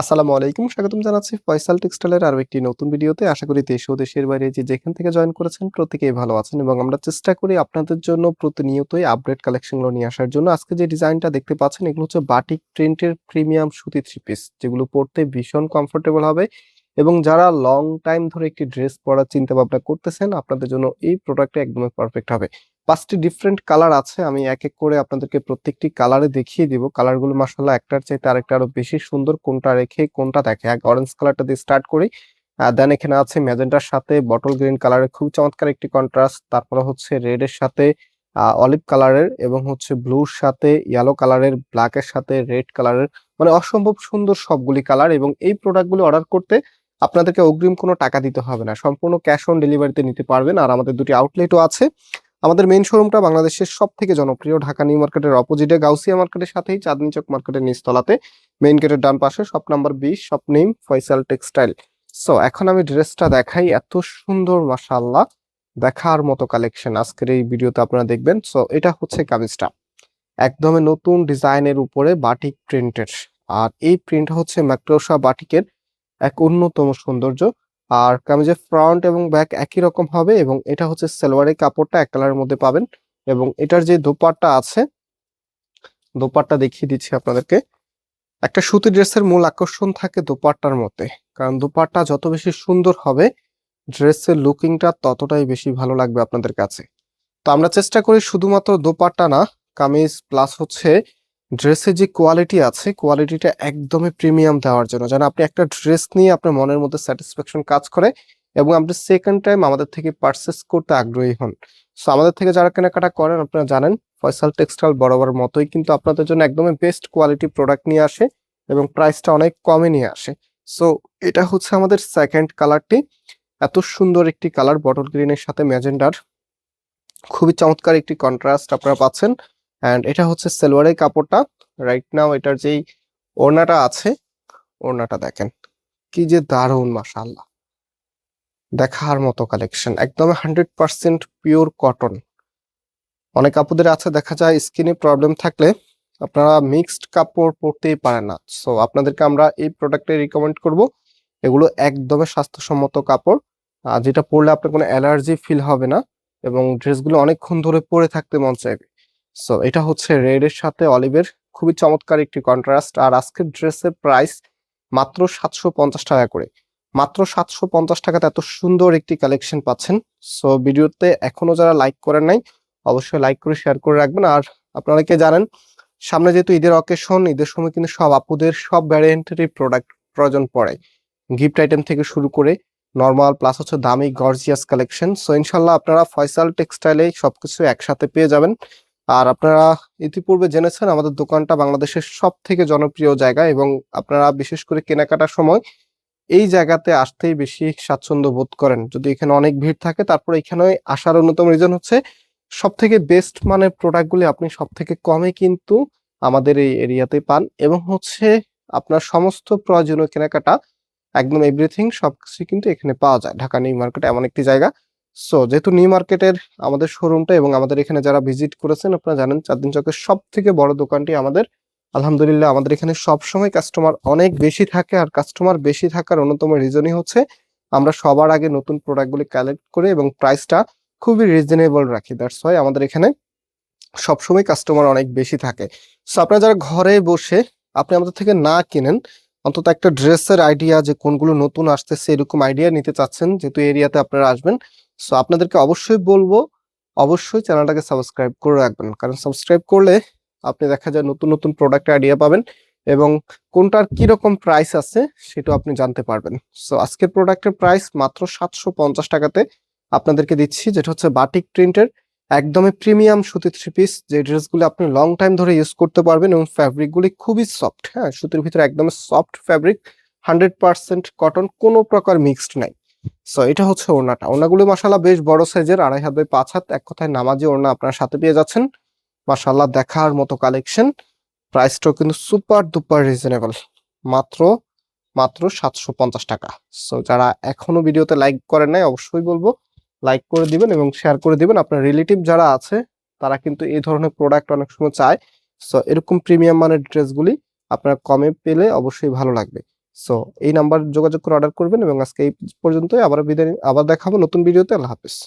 আসসালামু আলাইকুম, স্বাগতম জানাচ্ছি ফয়সাল টেক্সটাইলের আরও একটি নতুন ভিডিওতে। আশা করি দেশ ও দেশের বাইরে যে যেখান থেকে জয়েন করেছেন প্রত্যেকেই ভালো আছেন এবং আমরা চেষ্টা করি আপনাদের জন্য প্রতিনিয়তই আপডেট কালেকশনগুলো নিয়ে আসার জন্য। আজকে যে ডিজাইনটা দেখতে পাচ্ছেন, এগুলো হচ্ছে বাটিক প্রিন্টের প্রিমিয়াম সুতি থ্রি পিস যেগুলো পরতে ভীষণ কমফোর্টেবল হবে এবং যারা লং টাইম ধরে একটি ড্রেস পরার চিন্তা ভাবনা করতেছেন, আপনাদের জন্য এই প্রোডাক্টটা একদমই পারফেক্ট হবে। পাঁচটি ডিফারেন্ট কালার আছে, আমি এক এক করে আপনাদেরকে প্রত্যেকটি কালারে দেখিয়ে দিব। কালারগুলো মাসাল্লাহ একটার চাইতে আরেকটা আরও বেশি সুন্দর, কোনটা রেখে কোনটা দেখে। এক অরেঞ্জ কালারটা দিয়ে স্টার্ট করি দেন এখানে আছে ম্যাজেন্টার সাথে বটল গ্রিন কালারের খুব চমৎকার একটি কন্ট্রাস্ট তারপরে হচ্ছে রেড এর সাথে অলিভ কালারের এবং হচ্ছে ব্লুর সাথে ইয়েলো কালারের ব্ল্যাক এর সাথে রেড কালারের মানে অসম্ভব সুন্দর সবগুলি কালার এবং এই প্রোডাক্টগুলি অর্ডার করতে আপনাদেরকে অগ্রিম কোনো টাকা দিতে হবে না। সম্পূর্ণ ক্যাশ অন ডেলিভারিতে নিতে পারবেন। আর আমাদের দুটি আউটলেটও আছে। আমাদের মেইন শোরুমটা বাংলাদেশের সব থেকে জনপ্রিয়, ঢাকা নিউ মার্কেটের অপোজিটে গাউসিয়া মার্কেটের সাথেই, চাঁদনি চক মার্কেটের নিচতলাতে। মেইন গেটের ডান পাশে শপ নাম্বার বিশ shop name Faisal textile so এখন আমি ড্রেসটা দেখাই, এত সুন্দর, মাশাআল্লাহ। দেখার মতো কালেকশন আজকের এই ভিডিওতে আপনারা দেখবেন। সো এটা হচ্ছে কামিজটা। একদমই নতুন ডিজাইনের উপরে বাটিক প্রিন্টের আর এই প্রিন্ট হচ্ছে ম্যাক্রোসা বাটিকের এক অন্যতম সৌন্দর্য। আর কামিজের ফ্রন্ট এবং ব্যাক একই রকম হবে এবং এটা হচ্ছে সালোয়ারের কাপড়টা এক কালারের মধ্যে পাবেন এবং এটার যে দোপাট্টা আছে, দোপাট্টা দেখিয়ে দিচ্ছি আপনাদেরকে। একটা সুতি ড্রেসের মূল আকর্ষণ থাকে দোপাট্টার মধ্যে, কারণ দোপাট্টা যত বেশি সুন্দর হবে, ড্রেসের লুকিংটা ততটাই বেশি ভালো লাগবে আপনাদের কাছে। তো আমরা চেষ্টা করি শুধুমাত্র দোপাট্টা না, কামিজ প্লাস হচ্ছে ড্রেসের যে কোয়ালিটি আছে, কোয়ালিটিটা একদমই প্রিমিয়াম দেওয়ার জন্য। যেন আপনি একটা ড্রেস নিয়ে আপনার মনের মধ্যে স্যাটিসফ্যাকশন কাজ করে এবং আপনি সেকেন্ড টাইম আমাদের থেকে পারচেস করতে আগ্রহী হন। সো আমাদের থেকে যারা কেনাকাটা করেন, আপনারা জানেন, ফয়সাল টেক্সটাইল বরাবর মতোই কিন্তু আপনাদের জন্য একদমই বেস্ট কোয়ালিটি প্রোডাক্ট নিয়ে আসে এবং প্রাইসটা অনেক কমে নিয়ে আসে। সো এটা হচ্ছে আমাদের সেকেন্ড কালারটি এত সুন্দর একটি কালার বটল গ্রিনের সাথে ম্যাজেন্ডার। খুবই চমৎকার একটি কন্ট্রাস্ট আপনারা পাচ্ছেন। অ্যান্ড এটা হচ্ছে সেলোয়ারের কাপড়টা। রাইট নাও এটার যেই ওড়নাটা আছে, ওড়নাটা দেখেন। কি যে দারুণ, মাশাআল্লাহ। দেখার মতো কালেকশন একদম হান্ড্রেড পার্সেন্ট পিওর কটন অনেক আপুদের আছে, দেখা যায় স্কিনে প্রবলেম থাকলে আপনারা মিক্সড কাপড় পরতেই পারেন না। সো আপনাদেরকে আমরা এই প্রোডাক্টে রিকমেন্ড করব। এগুলো একদমই স্বাস্থ্যসম্মত কাপড়। আর যেটা পরলে আপনার কোনো অ্যালার্জি ফিল হবে না। এবং ড্রেসগুলো অনেকক্ষণ ধরে পরে থাকতে মন চাইবে। সো এটা হচ্ছে রেড এর সাথে অলিভের খুবই চমৎকার একটি কন্ট্রাস্ট আর আজকের ড্রেসের প্রাইস মাত্র সাতশো পঞ্চাশ টাকা করে। মাত্র সাতশো পঞ্চাশ টাকাতে এত সুন্দর একটি কালেকশন পাচ্ছেন। সো ভিডিওতে এখনও যারা লাইক করেন নাই, অবশ্যই লাইক করে শেয়ার করে রাখবেন। আর আপনারা কে জানেন, সামনে যেহেতু ঈদের অকেশন ঈদের সময় কিন্তু সব আপুদের সব ভ্যারিয়েন্টেরই প্রোডাক্ট প্রয়োজন পড়ে। গিফট আইটেম থেকে শুরু করে নর্মাল প্লাস হচ্ছে দামি গর্জিয়াস কালেকশন সো ইনশাল্লাহ আপনারা ফয়সাল টেক্সটাইলে সবকিছু একসাথে পেয়ে যাবেন। আর আপনারা ইতিপূর্বে জেনেছেন আমাদের দোকানটা বাংলাদেশের সব থেকে জনপ্রিয় জায়গা এবং আপনারা বিশেষ করে কেনাকাটার সময় এই জায়গাতে আসতেই বেশি স্বাচ্ছন্দ্য বোধ করেন। যদি এখানে অনেক ভিড় থাকে, তারপর এখানে আসার অন্যতম রিজন হচ্ছে সব থেকে বেস্ট মানের প্রোডাক্টগুলি আপনি সব থেকে কমে কিন্তু আমাদের এই এরিয়াতে পান এবং হচ্ছে আপনার সমস্ত প্রয়োজনীয় কেনাকাটা একদম এভরিথিং সবকিছু কিন্তু এখানে পাওয়া যায়। ঢাকা নিউ মার্কেট এমন একটি জায়গা। সো যেহেতু নিউ মার্কেটের আমাদের শোরুমটা এবং আমাদের এখানে যারা ভিজিট করেছেন, আপনারা জানেন চারদিন চকের সব থেকে বড় দোকানটি আমাদের। আলহামদুলিল্লাহ, আমাদের এখানে সব সময় কাস্টমার অনেক বেশি থাকে আর কাস্টমার বেশি থাকার অন্যতম রিজনই হচ্ছে আমরা সবার আগে নতুন প্রোডাক্টগুলি কালেক্ট করে এবং প্রাইসটা খুবই রিজনেবল রাখি। দ্যাটস ওয়াই আমাদের এখানে সবসময় কাস্টমার অনেক বেশি থাকে। সো আপনারা যারা ঘরে বসে আপনি আমাদের থেকে না কিনেন, অন্তত একটা ড্রেসের আইডিয়া যে কোনগুলো নতুন আসতেছে এরকম আইডিয়া নিতে চাচ্ছেন, যেহেতু এরিয়াতে আপনারা আসবেন সো আপনাদেরকে অবশ্যই বলব, অবশ্যই চ্যানেলটাকে সাবস্ক্রাইব করে রাখবেন। কারণ সাবস্ক্রাইব করলে আপনি দেখা যায় নতুন নতুন প্রোডাক্ট আইডিয়া পাবেন এবং কোনটার কীরকম প্রাইস আছে সেটাও আপনি জানতে পারবেন। সো আজকের প্রোডাক্টের প্রাইস মাত্র সাতশো পঞ্চাশ টাকাতে আপনাদেরকে দিচ্ছি, যেটা হচ্ছে বাটিক প্রিন্টের একদমই প্রিমিয়াম সুতির থ্রি পিস যে ড্রেসগুলো আপনি লং টাইম ধরে ইউজ করতে পারবেন এবং ফ্যাব্রিকগুলি খুবই সফট হ্যাঁ? সুতির ভিতরে একদম soft fabric hundred percent cotton কোনো প্রকার মিক্সড নাই। সো এটা হচ্ছে ওড়নাটা। ওড়নাগুলো মাসাল্লাহ বেশ বড় সাইজের, আড়াই হাত বাই পাঁচ হাত, এক কথায় নামাজি ওড়না আপনার সাথে পেয়ে যাচ্ছেন। মাসাল্লাহ দেখার মতো কালেকশন প্রাইসটাও কিন্তু সুপার ডুপার রিজনেবল মাত্র মাত্র সাতশো পঞ্চাশ টাকা। সো যারা এখনও ভিডিওতে লাইক করেন নাই, অবশ্যই বলব লাইক করে দিবেন এবং শেয়ার করে দিবেন। আপনার রিলেটিভ যারা আছে, তারা কিন্তু এই ধরনের প্রোডাক্ট অনেক সময় চায়। সো এরকম প্রিমিয়াম মানের ড্রেসগুলি আপনার কমে পেলে অবশ্যই ভালো লাগবে। সো এই নাম্বার যোগাযোগ করে অর্ডার করবেন এবং আজকে এই পর্যন্তই আবার বিদায় আবার দেখাবো নতুন ভিডিওতে। আল্লাহ হাফেজ।